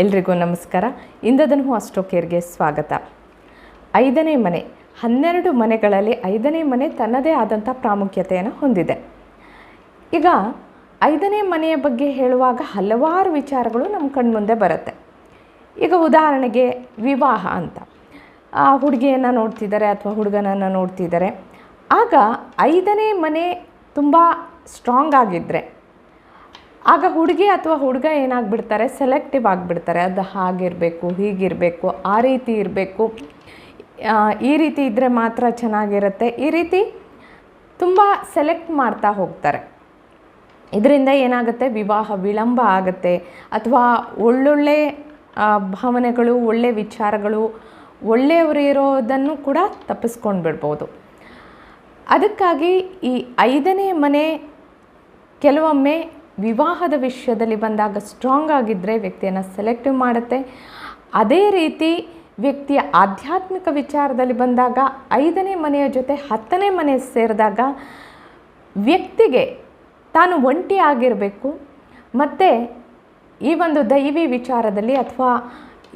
ಎಲ್ರಿಗೂ ನಮಸ್ಕಾರ. ಇಂದದನು ಅಷ್ಟೋ ಕೇರ್ಗೆ ಸ್ವಾಗತ. ಐದನೇ ಮನೆ, ಹನ್ನೆರಡು ಮನೆಗಳಲ್ಲಿ ಐದನೇ ಮನೆ ತನ್ನದೇ ಆದಂಥ ಪ್ರಾಮುಖ್ಯತೆಯನ್ನು ಹೊಂದಿದೆ. ಈಗ ಐದನೇ ಮನೆಯ ಬಗ್ಗೆ ಹೇಳುವಾಗ ಹಲವಾರು ವಿಚಾರಗಳು ನಮ್ಮ ಕಣ್ಮುಂದೆ ಬರುತ್ತೆ. ಈಗ ಉದಾಹರಣೆಗೆ ವಿವಾಹ ಅಂತ. ಆ ಹುಡುಗಿಯನ್ನು ನೋಡ್ತಿದ್ದಾರೆ ಅಥವಾ ಹುಡುಗನನ್ನು ನೋಡ್ತಿದ್ದಾರೆ. ಆಗ ಐದನೇ ಮನೆ ತುಂಬ ಸ್ಟ್ರಾಂಗ್ ಆಗಿದ್ದರೆ ಆಗ ಹುಡುಗಿ ಅಥವಾ ಹುಡುಗ ಏನಾಗ್ಬಿಡ್ತಾರೆ? ಸೆಲೆಕ್ಟಿವ್ ಆಗಿಬಿಡ್ತಾರೆ. ಅದು ಹಾಗಿರಬೇಕು, ಹೀಗಿರಬೇಕು, ಆ ರೀತಿ ಇರಬೇಕು. ಈ ರೀತಿ ಇದ್ದರೆ ಮಾತ್ರ ಚೆನ್ನಾಗಿರುತ್ತೆ. ಈ ರೀತಿ ತುಂಬ ಸೆಲೆಕ್ಟ್ ಮಾಡ್ತಾ ಹೋಗ್ತಾರೆ. ಇದರಿಂದ ಏನಾಗುತ್ತೆ? ವಿವಾಹ ವಿಳಂಬ ಆಗುತ್ತೆ. ಅಥವಾ ಒಳ್ಳೊಳ್ಳೆ ಭಾವನೆಗಳು, ಒಳ್ಳೆ ವಿಚಾರಗಳು, ಒಳ್ಳೆಯವರು ಇರೋದನ್ನು ಕೂಡ ತಪ್ಪಿಸ್ಕೊಂಡು ಬಿಡ್ಬೋದು ಅದಕ್ಕಾಗಿ ಈ ಐದನೇ ಮನೆ ಕೆಲವೊಮ್ಮೆ ವಿವಾಹದ ವಿಷಯದಲ್ಲಿ ಬಂದಾಗ ಸ್ಟ್ರಾಂಗ್ ಆಗಿದ್ದರೆ ವ್ಯಕ್ತಿಯನ್ನು ಸೆಲೆಕ್ಟಿವ್ ಮಾಡುತ್ತೆ. ಅದೇ ರೀತಿ ವ್ಯಕ್ತಿಯ ಆಧ್ಯಾತ್ಮಿಕ ವಿಚಾರದಲ್ಲಿ ಬಂದಾಗ ಐದನೇ ಮನೆಯ ಜೊತೆ ಹತ್ತನೇ ಮನೆ ಸೇರಿದಾಗ ವ್ಯಕ್ತಿಗೆ ತಾನು ಒಂಟಿ ಆಗಿರಬೇಕು. ಮತ್ತು ಈ ಒಂದು ದೈವಿ ವಿಚಾರದಲ್ಲಿ ಅಥವಾ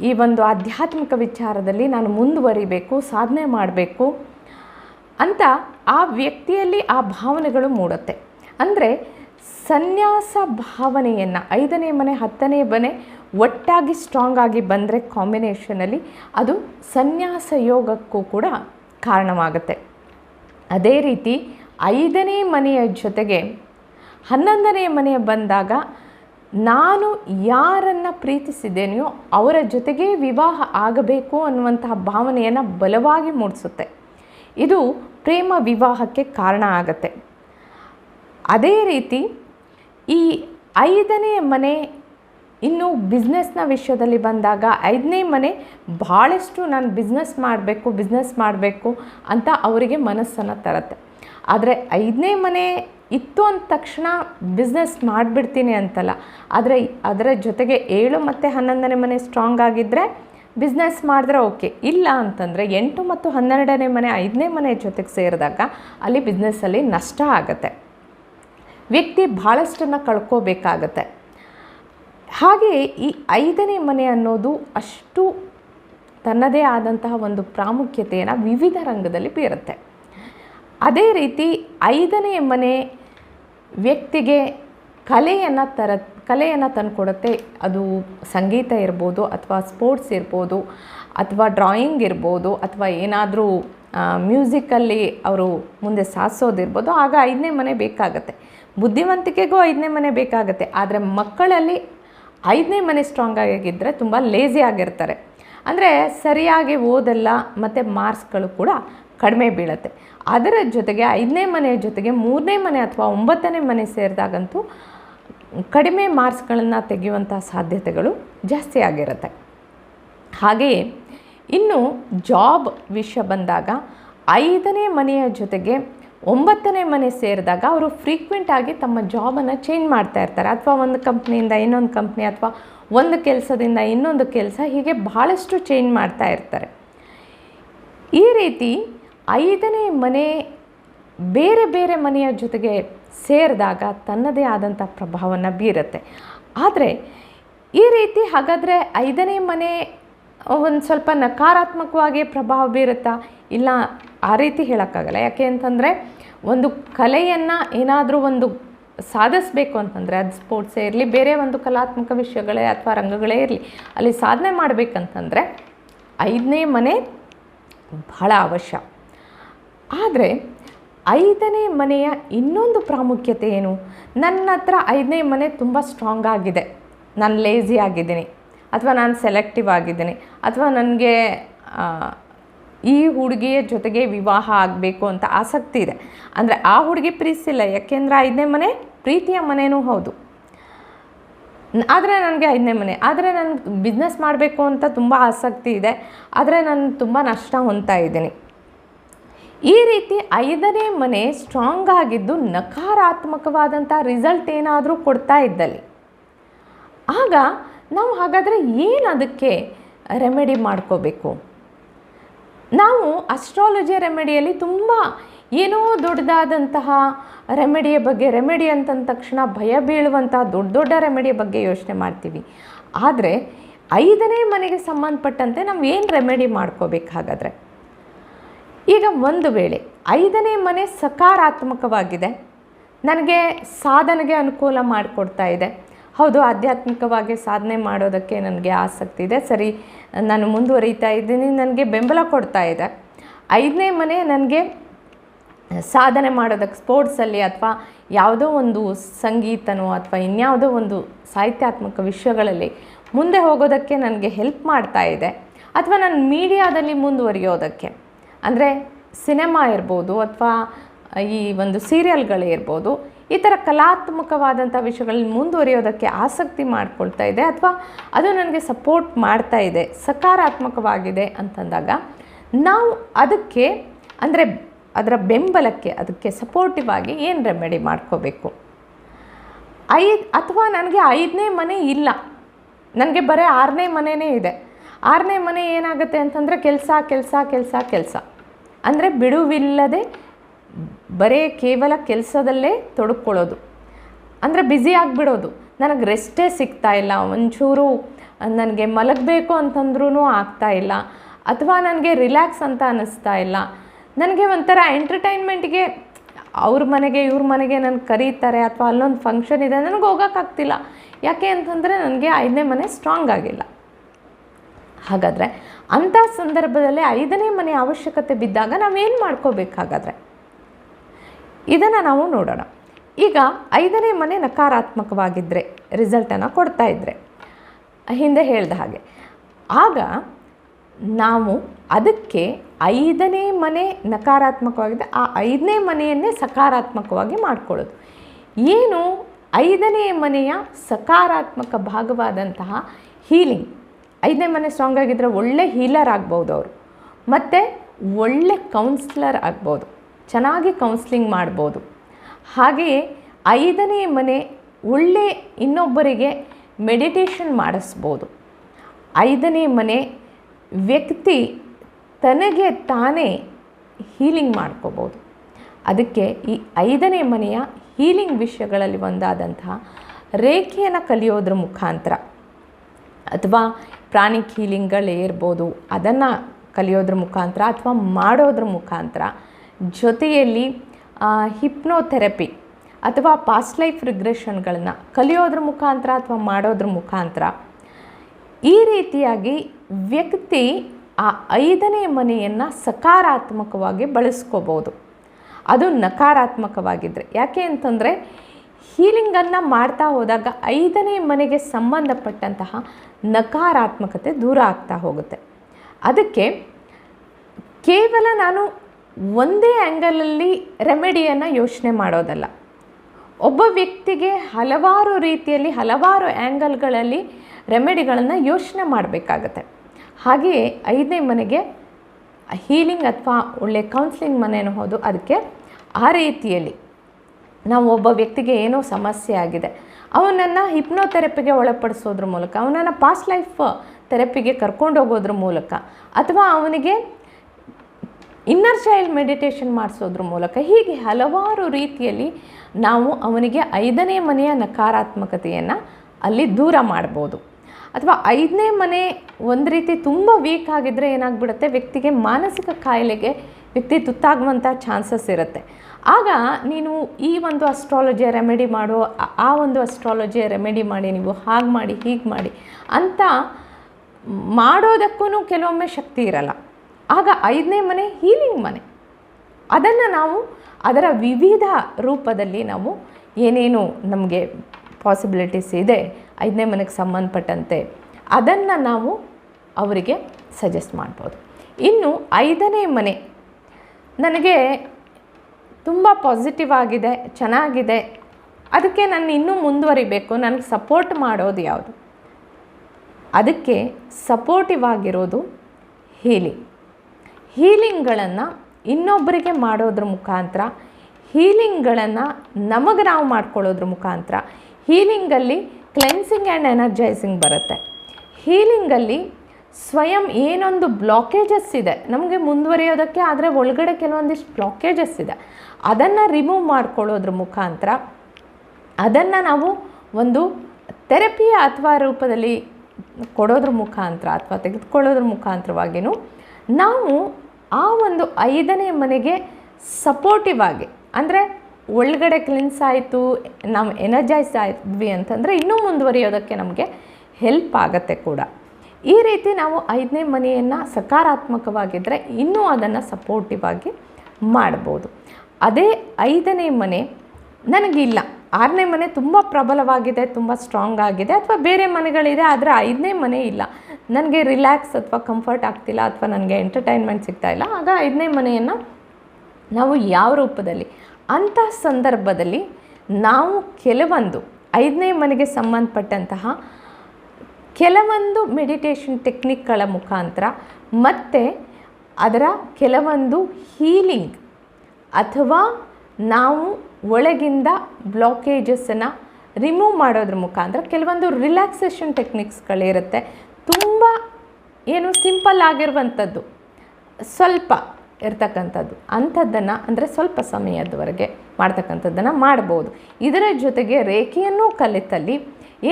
ಈ ಒಂದು ಆಧ್ಯಾತ್ಮಿಕ ವಿಚಾರದಲ್ಲಿ ನಾನು ಮುಂದುವರಿಬೇಕು, ಸಾಧನೆ ಮಾಡಬೇಕು ಅಂತ ಆ ವ್ಯಕ್ತಿಯಲ್ಲಿ ಆ ಭಾವನೆಗಳು ಮೂಡುತ್ತೆ. ಅಂದರೆ ಸನ್ಯಾಸ ಭಾವನೆಯನ್ನು, ಐದನೇ ಮನೆ, ಹತ್ತನೇ ಮನೆ ಒಟ್ಟಾಗಿ ಸ್ಟ್ರಾಂಗ್ ಆಗಿ ಬಂದರೆ ಕಾಂಬಿನೇಷನಲ್ಲಿ ಅದು ಸನ್ಯಾಸ ಯೋಗಕ್ಕೂ ಕೂಡ ಕಾರಣವಾಗುತ್ತೆ. ಅದೇ ರೀತಿ ಐದನೇ ಮನೆಯ ಜೊತೆಗೆ ಹನ್ನೊಂದನೇ ಮನೆಯ ಬಂದಾಗ ನಾನು ಯಾರನ್ನು ಪ್ರೀತಿಸಿದ್ದೇನೆಯೋ ಅವರ ಜೊತೆಗೆ ವಿವಾಹ ಆಗಬೇಕು ಅನ್ನುವಂತಹ ಭಾವನೆಯನ್ನು ಬಲವಾಗಿ ಮೂಡಿಸುತ್ತೆ. ಇದು ಪ್ರೇಮ ವಿವಾಹಕ್ಕೆ ಕಾರಣ ಆಗುತ್ತೆ. ಅದೇ ರೀತಿ ಈ ಐದನೇ ಮನೆ ಇನ್ನು ಬಿಸ್ನೆಸ್ನ ವಿಷಯದಲ್ಲಿ ಬಂದಾಗ ಐದನೇ ಮನೆ ಭಾಳಷ್ಟು ನಾನು ಬಿಸ್ನೆಸ್ ಮಾಡಬೇಕು ಬಿಸ್ನೆಸ್ ಮಾಡಬೇಕು ಅಂತ ಅವರಿಗೆ ಮನಸ್ಸನ್ನು ತರುತ್ತೆ. ಆದರೆ ಐದನೇ ಮನೆ ಇತ್ತು ಅಂದ ತಕ್ಷಣ ಬಿಸ್ನೆಸ್ ಮಾಡಿಬಿಡ್ತೀನಿ ಅಂತಲ್ಲ, ಆದರೆ ಅದರ ಜೊತೆಗೆ ಏಳು ಮತ್ತು ಹನ್ನೊಂದನೇ ಮನೆ ಸ್ಟ್ರಾಂಗ್ ಆಗಿದ್ದರೆ ಬಿಸ್ನೆಸ್ ಮಾಡಿದ್ರೆ ಓಕೆ ಇಲ್ಲ ಅಂತಂದರೆ ಎಂಟು ಮತ್ತು ಹನ್ನೆರಡನೇ ಮನೆ ಐದನೇ ಮನೆ ಜೊತೆಗೆ ಸೇರಿದಾಗ ಅಲ್ಲಿ ಬಿಸ್ನೆಸ್ಸಲ್ಲಿ ನಷ್ಟ ಆಗುತ್ತೆ. ವ್ಯಕ್ತಿ ಭಾಳಷ್ಟನ್ನು ಕಳ್ಕೋಬೇಕಾಗತ್ತೆ. ಹಾಗೆ ಈ ಐದನೇ ಮನೆ ಅನ್ನೋದು ಅಷ್ಟು ತನ್ನದೇ ಆದಂತಹ ಒಂದು ಪ್ರಾಮುಖ್ಯತೆಯನ್ನು ವಿವಿಧ ರಂಗದಲ್ಲಿ ಬೀರುತ್ತೆ ಅದೇ ರೀತಿ ಐದನೇ ಮನೆ ವ್ಯಕ್ತಿಗೆ ಕಲೆಯನ್ನು ತರ, ಕಲೆಯನ್ನು ತಂದುಕೊಡುತ್ತೆ. ಅದು ಸಂಗೀತ ಇರ್ಬೋದು ಅಥವಾ ಸ್ಪೋರ್ಟ್ಸ್ ಇರ್ಬೋದು ಅಥವಾ ಡ್ರಾಯಿಂಗ್ ಇರ್ಬೋದು ಅಥವಾ ಏನಾದರೂ ಮ್ಯೂಸಿಕಲ್ಲಿ ಅವರು ಮುಂದೆ ಸಾಧಿಸೋದಿರ್ಬೋದು. ಆಗ ಐದನೇ ಮನೆ ಬೇಕಾಗತ್ತೆ. ಬುದ್ಧಿವಂತಿಕೆಗೂ ಐದನೇ ಮನೆ ಬೇಕಾಗುತ್ತೆ, ಆದರೆ ಮಕ್ಕಳಲ್ಲಿ ಐದನೇ ಮನೆ ಸ್ಟ್ರಾಂಗ್ ಆಗಿದ್ದರೆ ತುಂಬ ಲೇಸಿ ಆಗಿರ್ತಾರೆ. ಅಂದರೆ ಸರಿಯಾಗಿ ಓದಲ್ಲ, ಮತ್ತು ಮಾರ್ಕ್ಸ್ಗಳು ಕೂಡ ಕಡಿಮೆ ಬೀಳುತ್ತೆ. ಅದರ ಜೊತೆಗೆ ಐದನೇ ಮನೆಯ ಜೊತೆಗೆ ಮೂರನೇ ಮನೆ ಅಥವಾ ಒಂಬತ್ತನೇ ಮನೆ ಸೇರಿದಾಗಂತೂ ಕಡಿಮೆ ಮಾರ್ಕ್ಸ್ಗಳನ್ನು ತೆಗೆಯುವಂಥ ಸಾಧ್ಯತೆಗಳು ಜಾಸ್ತಿ ಆಗಿರುತ್ತೆ. ಹಾಗೆಯೇ, ಇನ್ನು ಜಾಬ್ ವಿಷಯ ಬಂದಾಗ ಐದನೇ ಮನೆಯ ಜೊತೆಗೆ ಒಂಬತ್ತನೇ ಮನೆ ಸೇರಿದಾಗ ಅವರು ಫ್ರೀಕ್ವೆಂಟ್ ಆಗಿ ತಮ್ಮ ಜಾಬನ್ನು ಚೇಂಜ್ ಮಾಡ್ತಾ ಇರ್ತಾರೆ. ಅಥವಾ ಒಂದು ಕಂಪ್ನಿಯಿಂದ ಇನ್ನೊಂದು ಕಂಪ್ನಿ ಅಥವಾ ಒಂದು ಕೆಲಸದಿಂದ ಇನ್ನೊಂದು ಕೆಲಸ ಹೀಗೆ ಭಾಳಷ್ಟು ಚೇಂಜ್ ಮಾಡ್ತಾ ಇರ್ತಾರೆ. ಈ ರೀತಿ ಐದನೇ ಮನೆ ಬೇರೆ ಬೇರೆ ಮನೆಯ ಜೊತೆಗೆ ಸೇರಿದಾಗ ತನ್ನದೇ ಆದಂಥ ಪ್ರಭಾವವನ್ನು ಬೀರುತ್ತೆ. ಆದರೆ ಈ ರೀತಿ ಹಾಗಾದರೆ ಐದನೇ ಮನೆ ಒಂದು ಸ್ವಲ್ಪ ನಕಾರಾತ್ಮಕವಾಗಿ ಪ್ರಭಾವ ಬೀರುತ್ತಾ? ಇಲ್ಲ ಆ ರೀತಿ ಹೇಳೋಕ್ಕಾಗಲ್ಲ. ಯಾಕೆ ಅಂತಂದರೆ ಒಂದು ಕಲೆಯನ್ನು ಏನಾದರೂ ಒಂದು ಸಾಧಿಸಬೇಕು ಅಂತಂದರೆ, ಅದು ಸ್ಪೋರ್ಟ್ಸೇ ಇರಲಿ, ಬೇರೆ ಒಂದು ಕಲಾತ್ಮಕ ವಿಷಯಗಳೇ ಅಥವಾ ರಂಗಗಳೇ ಇರಲಿ, ಅಲ್ಲಿ ಸಾಧನೆ ಮಾಡಬೇಕಂತಂದರೆ ಐದನೇ ಮನೆ ಬಹಳ ಅವಶ್ಯ. ಆದರೆ ಐದನೇ ಮನೆಯ ಇನ್ನೊಂದು ಪ್ರಾಮುಖ್ಯತೆ ಏನು? ನನ್ನ ಹತ್ರ ಐದನೇ ಮನೆ ತುಂಬ ಸ್ಟ್ರಾಂಗ್ ಆಗಿದೆ. ನಾನು ಲೇಝಿ ಆಗಿದ್ದೀನಿ. ಅಥವಾ ನಾನು ಸೆಲೆಕ್ಟಿವ್ ಆಗಿದ್ದೀನಿ. ಅಥವಾ ನನಗೆ ಈ ಹುಡುಗಿಯ ಜೊತೆಗೆ ವಿವಾಹ ಆಗಬೇಕು ಅಂತ ಆಸಕ್ತಿ ಇದೆ. ಅಂದರೆ ಆ ಹುಡುಗಿ ಪ್ರೀತಿಸಿಲ್ಲ. ಯಾಕೆಂದರೆ ಐದನೇ ಮನೆ ಪ್ರೀತಿಯ ಮನೆಯೂ ಹೌದು. ಆದರೆ ನನಗೆ ಐದನೇ ಮನೆ. ಆದರೆ ನಾನು ಬಿಸ್ನೆಸ್ ಮಾಡಬೇಕು ಅಂತ ತುಂಬ ಆಸಕ್ತಿ ಇದೆ. ಆದರೆ ನಾನು ತುಂಬ ನಷ್ಟ ಹೊಂದ್ತಾ ಇದ್ದೀನಿ. ಈ ರೀತಿ ಐದನೇ ಮನೆ ಸ್ಟ್ರಾಂಗ್ ಆಗಿದ್ದು ನಕಾರಾತ್ಮಕವಾದಂಥ ರಿಸಲ್ಟ್ ಏನಾದರೂ ಕೊಡ್ತಾ ಇದ್ದಲ್ಲಿ. ಆಗ ನಾವು ಹಾಗಾದರೆ ಏನು ಅದಕ್ಕೆ ರೆಮಿಡಿ ಮಾಡ್ಕೋಬೇಕು? ನಾವು ಅಸ್ಟ್ರಾಲಜಿ ರೆಮಿಡಿಯಲ್ಲಿ ತುಂಬ ಏನೋ ದೊಡ್ಡದಾದಂತಹ ರೆಮಿಡಿಯ ಬಗ್ಗೆ ರೆಮಿಡಿ ಅಂತಂದ ತಕ್ಷಣ ಭಯ ಬೀಳುವಂತಹ ದೊಡ್ಡ ದೊಡ್ಡ ರೆಮಿಡಿಯ ಬಗ್ಗೆ ಯೋಚನೆ ಮಾಡ್ತೀವಿ. ಆದರೆ ಐದನೇ ಮನೆಗೆ ಸಂಬಂಧಪಟ್ಟಂತೆ ನಾವು ಏನು ರೆಮಿಡಿ ಮಾಡ್ಕೋಬೇಕು ಹಾಗಾದರೆ ಈಗ ಒಂದು ವೇಳೆ ಐದನೇ ಮನೆ ಸಕಾರಾತ್ಮಕವಾಗಿದೆ, ನನಗೆ ಸಾಧನೆಗೆ ಅನುಕೂಲ ಮಾಡಿಕೊಡ್ತಾ ಇದೆ ಹೌದು, ಆಧ್ಯಾತ್ಮಿಕವಾಗಿ ಸಾಧನೆ ಮಾಡೋದಕ್ಕೆ ನನಗೆ ಆಸಕ್ತಿ ಇದೆ. ಸರಿ, ನಾನು ಮುಂದುವರಿತಾ ಇದ್ದೀನಿ. ನನಗೆ ಬೆಂಬಲ ಕೊಡ್ತಾ ಇದೆ. ಐದನೇ ಮನೆ ನನಗೆ ಸಾಧನೆ ಮಾಡೋದಕ್ಕೆ ಸ್ಪೋರ್ಟ್ಸಲ್ಲಿ ಅಥವಾ ಯಾವುದೋ ಒಂದು ಸಂಗೀತನೋ ಅಥವಾ ಇನ್ಯಾವುದೋ ಒಂದು ಸಾಹಿತ್ಯಾತ್ಮಕ ವಿಷಯಗಳಲ್ಲಿ ಮುಂದೆ ಹೋಗೋದಕ್ಕೆ ನನಗೆ ಹೆಲ್ಪ್ ಮಾಡ್ತಾ ಇದೆ. ಅಥವಾ ನಾನು ಮೀಡಿಯಾದಲ್ಲಿ ಮುಂದುವರಿಯೋದಕ್ಕೆ. ಅಂದರೆ ಸಿನಿಮಾ ಇರ್ಬೋದು ಅಥವಾ ಈ ಒಂದು ಸೀರಿಯಲ್ಗಳೇ ಇರ್ಬೋದು. ಈ ಥರ ಕಲಾತ್ಮಕವಾದಂಥ ವಿಷಯಗಳಲ್ಲಿ ಮುಂದುವರಿಯೋದಕ್ಕೆ ಆಸಕ್ತಿ ಮಾಡಿಕೊಳ್ತಾ ಇದೆ ಅಥವಾ ಅದು ನನಗೆ ಸಪೋರ್ಟ್ ಮಾಡ್ತಾ ಇದೆ, ಸಕಾರಾತ್ಮಕವಾಗಿದೆ ಅಂತಂದಾಗ ನಾವು ಅದಕ್ಕೆ ಅಂದರೆ ಅದರ ಬೆಂಬಲಕ್ಕೆ ಅದಕ್ಕೆ ಸಪೋರ್ಟಿವ್ ಆಗಿ ಏನು ರೆಮೆಡಿ ಮಾಡ್ಕೋಬೇಕು? ಐದು ಅಥವಾ ನನಗೆ ಐದನೇ ಮನೆ ಇಲ್ಲ, ನನಗೆ ಬರೀ ಆರನೇ ಮನೆಯೇ ಇದೆ, ಆರನೇ ಮನೆ ಏನಾಗುತ್ತೆ ಅಂತಂದರೆ ಕೆಲಸ ಕೆಲಸ ಕೆಲಸ ಕೆಲಸ. ಅಂದರೆ ಬಿಡುವಿಲ್ಲದೆ ಬರೀ ಕೇವಲ ಕೆಲಸದಲ್ಲೇ ತೊಡಕೊಳ್ಳೋದು. ಅಂದರೆ ಬ್ಯುಸಿ ಆಗಿಬಿಡೋದು. ನನಗೆ ರೆಸ್ಟೇ ಸಿಗ್ತಾ ಇಲ್ಲ, ಒಂಚೂರು ನನಗೆ ಮಲಗಬೇಕು ಅಂತಂದ್ರೂ ಆಗ್ತಾ ಇಲ್ಲ, ಅಥವಾ ನನಗೆ ರಿಲ್ಯಾಕ್ಸ್ ಅಂತ ಅನ್ನಿಸ್ತಾ ಇಲ್ಲ. ನನಗೆ ಒಂಥರ ಎಂಟರ್ಟೈನ್ಮೆಂಟ್ಗೆ ಅವ್ರ ಮನೆಗೆ, ಇವ್ರ ಮನೆಗೆ ನನಗೆ ಕರೀತಾರೆ, ಅಥವಾ ಅಲ್ಲೊಂದು ಫಂಕ್ಷನ್ ಇದೆ, ನನಗೆ ಹೋಗೋಕ್ಕಾಗ್ತಿಲ್ಲ. ಯಾಕೆ ಅಂತಂದರೆ ನನಗೆ ಐದನೇ ಮನೆ ಸ್ಟ್ರಾಂಗ್ ಆಗಿಲ್ಲ. ಹಾಗಾದರೆ ಅಂಥ ಸಂದರ್ಭದಲ್ಲಿ ಐದನೇ ಮನೆ ಅವಶ್ಯಕತೆ ಬಿದ್ದಾಗ ನಾವೇನು ಮಾಡ್ಕೋಬೇಕು ಹಾಗಾದರೆ ಇದನ್ನು ನಾವು ನೋಡೋಣ. ಈಗ ಐದನೇ ಮನೆ ನಕಾರಾತ್ಮಕವಾಗಿದ್ದರೆ ರಿಸಲ್ಟನ್ನು ಕೊಡ್ತಾ ಇದ್ದರೆ ಹಿಂದೆ ಹೇಳ್ದ ಹಾಗೆ. ಆಗ ನಾವು ಅದಕ್ಕೆ ಐದನೇ ಮನೆ ನಕಾರಾತ್ಮಕವಾಗಿದೆ ಆ ಐದನೇ ಮನೆಯನ್ನೇ ಸಕಾರಾತ್ಮಕವಾಗಿ ಮಾಡ್ಕೊಳ್ಳೋದು. ಏನು ಐದನೇ ಮನೆಯ ಸಕಾರಾತ್ಮಕ ಭಾಗವಾದಂತಹ ಹೀಲಿಂಗ್ ಐದನೇ ಮನೆ ಸ್ಟ್ರಾಂಗ್ ಆಗಿದ್ದರೆ ಒಳ್ಳೆ ಹೀಲರ್ ಆಗ್ಬೋದು ಅವರು. ಮತ್ತು ಒಳ್ಳೆ ಕೌನ್ಸ್ಲರ್ ಆಗ್ಬೋದು. ಚೆನ್ನಾಗಿ ಕೌನ್ಸ್ಲಿಂಗ್ ಮಾಡ್ಬೋದು. ಹಾಗೆಯೇ ಐದನೇ ಮನೆ ಒಳ್ಳೆ ಇನ್ನೊಬ್ಬರಿಗೆ ಮೆಡಿಟೇಷನ್ ಮಾಡಿಸ್ಬೋದು. ಐದನೇ ಮನೆ ವ್ಯಕ್ತಿ ತನಗೆ ತಾನೇ ಹೀಲಿಂಗ್ ಮಾಡ್ಕೋಬೋದು. ಅದಕ್ಕೆ ಈ ಐದನೇ ಮನೆಯ ಹೀಲಿಂಗ್ ವಿಷಯಗಳಲ್ಲಿ ಒಂದಾದಂತಹ ರೇಖೆಯನ್ನು ಕಲಿಯೋದ್ರ ಮುಖಾಂತರ ಅಥವಾ ಪ್ರಾಣಿಕ್ ಹೀಲಿಂಗ್ಗಳೇ ಇರ್ಬೋದು, ಅದನ್ನು ಕಲಿಯೋದ್ರ ಮುಖಾಂತರ ಅಥವಾ ಮಾಡೋದ್ರ ಮುಖಾಂತರ ಜೊತೆಯಲ್ಲಿ ಹಿಪ್ನೋಥೆರಪಿ ಅಥವಾ ಪಾಸ್ಟ್ ಲೈಫ್ ರಿಗ್ರೆಷನ್ಗಳನ್ನ ಕಲಿಯೋದ್ರ ಮುಖಾಂತರ ಅಥವಾ ಮಾಡೋದ್ರ ಮುಖಾಂತರ ಈ ರೀತಿಯಾಗಿ ವ್ಯಕ್ತಿ ಆ ಐದನೇ ಮನೆಯನ್ನು ಸಕಾರಾತ್ಮಕವಾಗಿ ಬಳಸ್ಕೋಬೋದು. ಅದು ನಕಾರಾತ್ಮಕವಾಗಿದ್ದರೆ ಯಾಕೆ ಅಂತಂದರೆ, ಹೀಲಿಂಗನ್ನು ಮಾಡ್ತಾ ಹೋದಾಗ ಐದನೇ ಮನೆಗೆ ಸಂಬಂಧಪಟ್ಟಂತಹ ನಕಾರಾತ್ಮಕತೆ ದೂರ ಆಗ್ತಾ ಹೋಗುತ್ತೆ. ಅದಕ್ಕೆ ಕೇವಲ ನಾನು ಒಂದೇ ಆ್ಯಂಗಲಲ್ಲಿ ರೆಮೆಡಿಯನ್ನು ಯೋಚನೆ ಮಾಡೋದಲ್ಲ. ಒಬ್ಬ ವ್ಯಕ್ತಿಗೆ ಹಲವಾರು ರೀತಿಯಲ್ಲಿ, ಹಲವಾರು ಆ್ಯಂಗಲ್ಗಳಲ್ಲಿ ರೆಮಿಡಿಗಳನ್ನು ಯೋಚನೆ ಮಾಡಬೇಕಾಗತ್ತೆ. ಹಾಗೆಯೇ ಐದನೇ ಮನೆಗೆ ಹೀಲಿಂಗ್ ಅಥವಾ ಒಳ್ಳೆ ಕೌನ್ಸಿಲಿಂಗ್ ಮನೆಯನ್ನು ಹೋದು. ಅದಕ್ಕೆ ಆ ರೀತಿಯಲ್ಲಿ ನಾವು ಒಬ್ಬ ವ್ಯಕ್ತಿಗೆ ಏನೋ ಸಮಸ್ಯೆ ಆಗಿದೆ, ಅವನನ್ನು ಹಿಪ್ನೋಥೆರಪಿಗೆ ಒಳಪಡಿಸೋದ್ರ ಮೂಲಕ, ಅವನನ್ನು ಪಾಸ್ಟ್ ಲೈಫ್ ಥೆರಪಿಗೆ ಕರ್ಕೊಂಡು ಹೋಗೋದ್ರ ಮೂಲಕ, ಅಥವಾ ಅವನಿಗೆ ಇನ್ನರ್ ಚೈಲ್ಡ್ ಮೆಡಿಟೇಷನ್ ಮಾಡಿಸೋದ್ರ ಮೂಲಕ ಹೀಗೆ ಹಲವಾರು ರೀತಿಯಲ್ಲಿ ನಾವು ಅವನಿಗೆ ಐದನೇ ಮನೆಯ ನಕಾರಾತ್ಮಕತೆಯನ್ನು ಅಲ್ಲಿ ದೂರ ಮಾಡ್ಬೋದು. ಅಥವಾ ಐದನೇ ಮನೆ ಒಂದು ರೀತಿ ತುಂಬ ವೀಕ್ ಆಗಿದ್ದರೆ ಏನಾಗ್ಬಿಡುತ್ತೆ? ವ್ಯಕ್ತಿಗೆ ಮಾನಸಿಕ ಕಾಯಿಲೆಗೆ ವ್ಯಕ್ತಿ ತುತ್ತಾಗುವಂಥ ಚಾನ್ಸಸ್ ಇರುತ್ತೆ. ಆಗ ನೀನು ಈ ಒಂದು ಅಸ್ಟ್ರಾಲಜಿಯ ರೆಮೆಡಿ ಮಾಡೋ, ಆ- ಒಂದು ಅಸ್ಟ್ರಾಲಜಿಯ ರೆಮೆಡಿ ಮಾಡಿ, ನೀವು ಹಾಗೆ ಮಾಡಿ, ಹೀಗೆ ಮಾಡಿ ಅಂತ ಮಾಡೋದಕ್ಕೂ ಕೆಲವೊಮ್ಮೆ ಶಕ್ತಿ ಇರಲ್ಲ. ಆಗ ಐದನೇ ಮನೆ ಹೀಲಿಂಗ್ ಮನೆ. ಅದನ್ನು ನಾವು ಅದರ ವಿವಿಧ ರೂಪದಲ್ಲಿ ನಾವು ಏನೇನು ನಮಗೆ ಪಾಸಿಬಿಲಿಟೀಸ್ ಇದೆ, ಐದನೇ ಮನೆಗೆ ಸಂಬಂಧಪಟ್ಟಂತೆ ಅದನ್ನು ನಾವು ಅವರಿಗೆ ಸಜೆಸ್ಟ್ ಮಾಡ್ಬೋದು. ಇನ್ನು ಐದನೇ ಮನೆ ನನಗೆ ತುಂಬ ಪಾಸಿಟಿವ್ ಆಗಿದೆ, ಚೆನ್ನಾಗಿದೆ. ಅದಕ್ಕೆ ನಾನು ಇನ್ನೂ ಮುಂದುವರಿಬೇಕು, ನನಗೆ ಸಪೋರ್ಟ್ ಮಾಡೋದು ಯಾವುದು? ಅದಕ್ಕೆ ಸಪೋರ್ಟಿವ್ ಆಗಿರೋದು ಹೀಲಿಂಗ್ ಹೀಲಿಂಗ್ಗಳನ್ನು ಇನ್ನೊಬ್ಬರಿಗೆ ಮಾಡೋದ್ರ ಮುಖಾಂತರ, ಹೀಲಿಂಗ್ಗಳನ್ನು ನಮಗೆ ನಾವು ಮಾಡ್ಕೊಳ್ಳೋದ್ರ ಮುಖಾಂತರ, ಹೀಲಿಂಗಲ್ಲಿ ಕ್ಲೆನ್ಸಿಂಗ್ ಆ್ಯಂಡ್ ಎನರ್ಜೈಸಿಂಗ್ ಬರುತ್ತೆ. ಹೀಲಿಂಗಲ್ಲಿ ಸ್ವಯಂ ಏನೊಂದು ಬ್ಲಾಕೇಜಸ್ ಇದೆ. ನಮಗೆ ಮುಂದುವರಿಯೋದಕ್ಕೆ ಆದರೆ ಒಳಗಡೆ ಕೆಲವೊಂದಿಷ್ಟು ಬ್ಲಾಕೇಜಸ್ ಇದೆ. ಅದನ್ನು ರಿಮೂವ್ ಮಾಡ್ಕೊಳ್ಳೋದ್ರ ಮುಖಾಂತರ ಅದನ್ನು ನಾವು ಒಂದು ಥೆರಪಿ ಅಥವಾ ರೂಪದಲ್ಲಿ ಕೊಡೋದ್ರ ಮುಖಾಂತರ ಅಥವಾ ತೆಗೆದುಕೊಳ್ಳೋದ್ರ ಮುಖಾಂತರವಾಗಿಯೂ ನಾವು ಆ ಒಂದು ಐದನೇ ಮನೆಗೆ ಸಪೋರ್ಟಿವ್ ಆಗಿ, ಅಂದರೆ ಒಳಗಡೆ ಕ್ಲಿನ್ಸ್ ಆಯಿತು, ನಾವು ಎನರ್ಜೈಸ್ ಆದ್ವಿ ಅಂತಂದರೆ ಇನ್ನೂ ಮುಂದುವರಿಯೋದಕ್ಕೆ ನಮಗೆ ಹೆಲ್ಪ್ ಆಗತ್ತೆ ಕೂಡ. ಈ ರೀತಿ ನಾವು ಐದನೇ ಮನೆಯನ್ನು ಸಕಾರಾತ್ಮಕವಾಗಿದ್ದರೆ ಇನ್ನೂ ಅದನ್ನು ಸಪೋರ್ಟಿವ್ ಆಗಿ ಮಾಡ್ಬೋದು. ಅದೇ ಐದನೇ ಮನೆ ನನಗಿಲ್ಲ. ಆರನೇ ಮನೆ ತುಂಬ ಪ್ರಬಲವಾಗಿದೆ, ತುಂಬ ಸ್ಟ್ರಾಂಗ್ ಆಗಿದೆ ಅಥವಾ ಬೇರೆ ಮನೆಗಳಿದೆ ಆದರೆ ಐದನೇ ಮನೆ ಇಲ್ಲ. ನನಗೆ ರಿಲ್ಯಾಕ್ಸ್ ಅಥವಾ ಕಂಫರ್ಟ್ ಆಗ್ತಿಲ್ಲ ಅಥವಾ ನನಗೆ ಎಂಟರ್ಟೈನ್ಮೆಂಟ್ ಸಿಗ್ತಾ ಇಲ್ಲ. ಆಗ ಐದನೇ ಮನೆಯನ್ನು ನಾವು ಯಾವ ರೂಪದಲ್ಲಿ? ಅಂಥ ಸಂದರ್ಭದಲ್ಲಿ ನಾವು ಕೆಲವೊಂದು ಐದನೇ ಮನೆಗೆ ಸಂಬಂಧಪಟ್ಟಂತಹ ಕೆಲವೊಂದು ಮೆಡಿಟೇಷನ್ ಟೆಕ್ನಿಕ್ಗಳ ಮುಖಾಂತರ ಮತ್ತು ಅದರ ಕೆಲವೊಂದು ಹೀಲಿಂಗ್ ಅಥವಾ ನಾವು ಒಳಗಿಂದ ಬ್ಲಾಕೇಜಸನ್ನು ರಿಮೂವ್ ಮಾಡೋದ್ರ ಮುಖಾಂತರ ಕೆಲವೊಂದು ರಿಲ್ಯಾಕ್ಸೇಷನ್ ಟೆಕ್ನಿಕ್ಸ್ಗಳಿರುತ್ತೆ ತುಂಬ ಏನು ಸಿಂಪಲ್ ಆಗಿರುವಂಥದ್ದು. ಸ್ವಲ್ಪ ಇರ್ತಕ್ಕಂಥದ್ದು. ಅಂಥದ್ದನ್ನು ಅಂದರೆ ಸ್ವಲ್ಪ ಸಮಯದವರೆಗೆ ಮಾಡ್ತಕ್ಕಂಥದ್ದನ್ನು ಮಾಡ್ಬೋದು. ಇದರ ಜೊತೆಗೆ ರೇಖೆಯನ್ನು ಕಲಿತಲ್ಲಿ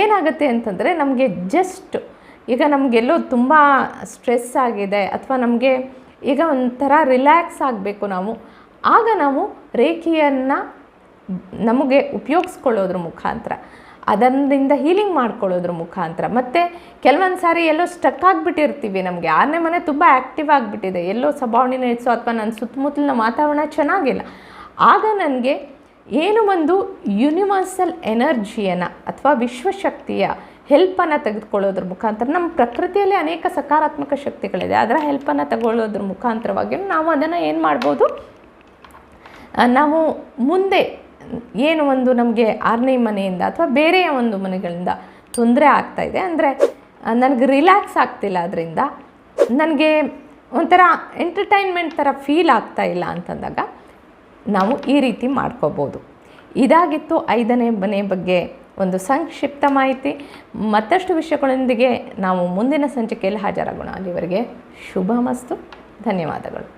ಏನಾಗುತ್ತೆ ಅಂತಂದರೆ ನಮಗೆ ಜಸ್ಟ್ ಈಗ ನಮಗೆಲ್ಲೋ ತುಂಬ ಸ್ಟ್ರೆಸ್ ಆಗಿದೆ ಅಥವಾ ನಮಗೆ ಈಗ ಒಂಥರ ರಿಲ್ಯಾಕ್ಸ್ ಆಗಬೇಕು ನಾವು. ಆಗ ನಾವು ರೇಖೆಯನ್ನು ನಮಗೆ ಉಪಯೋಗಿಸ್ಕೊಳ್ಳೋದ್ರ ಮುಖಾಂತರ, ಅದರಿಂದ ಹೀಲಿಂಗ್ ಮಾಡ್ಕೊಳ್ಳೋದ್ರ ಮುಖಾಂತರ, ಮತ್ತು ಕೆಲವೊಂದು ಸಾರಿ ಎಲ್ಲೋ ಸ್ಟಕ್ ಆಗಿಬಿಟ್ಟಿರ್ತೀವಿ ನಮಗೆ. ಆರನೇ ಮನೆ ತುಂಬ ಆ್ಯಕ್ಟಿವ್ ಆಗಿಬಿಟ್ಟಿದೆ. ಎಲ್ಲೋ ಸಬಾರ್ಡಿನೇಟ್ಸು ಅಥವಾ ನನ್ನ ಸುತ್ತಮುತ್ತಲಿನ ವಾತಾವರಣ ಚೆನ್ನಾಗಿಲ್ಲ. ಆಗ ನನಗೆ ಏನು ಒಂದು ಯೂನಿವರ್ಸಲ್ ಎನರ್ಜಿಯನ್ನು ಅಥವಾ ವಿಶ್ವಶಕ್ತಿಯ ಹೆಲ್ಪನ್ನು ತೆಗೆದುಕೊಳ್ಳೋದ್ರ ಮುಖಾಂತರ, ನಮ್ಮ ಪ್ರಕೃತಿಯಲ್ಲಿ ಅನೇಕ ಸಕಾರಾತ್ಮಕ ಶಕ್ತಿಗಳಿದೆ. ಅದರ ಹೆಲ್ಪನ್ನು ತಗೊಳ್ಳೋದ್ರ ಮುಖಾಂತರವಾಗಿ ನಾವು ಅದನ್ನು ಏನು ಮಾಡ್ಬೋದು? ನಾವು ಮುಂದೆ ಏನು ಒಂದು ನಮಗೆ ಆರನೇ ಮನೆಯಿಂದ ಅಥವಾ ಬೇರೆಯ ಒಂದು ಮನೆಗಳಿಂದ ತೊಂದರೆ ಆಗ್ತಾಯಿದೆ ಅಂದರೆ ನನಗೆ ರಿಲ್ಯಾಕ್ಸ್ ಆಗ್ತಿಲ್ಲ ಅದರಿಂದ ನನಗೆ ಒಂಥರ ಎಂಟರ್ಟೈನ್ಮೆಂಟ್ ಥರ ಫೀಲ್ ಆಗ್ತಾ ಇಲ್ಲ ಅಂತಂದಾಗ ನಾವು ಈ ರೀತಿ ಮಾಡ್ಕೋಬೋದು. ಇದಾಗಿತ್ತು ಐದನೇ ಮನೆ ಬಗ್ಗೆ ಒಂದು ಸಂಕ್ಷಿಪ್ತ ಮಾಹಿತಿ. ಮತ್ತಷ್ಟು ವಿಷಯಗಳೊಂದಿಗೆ ನಾವು ಮುಂದಿನ ಸಂಚಿಕೆಯಲ್ಲಿ ಹಾಜರಾಗೋಣ. ಅಲ್ಲಿವರೆಗೆ ಶುಭ ಮಸ್ತು. ಧನ್ಯವಾದಗಳು.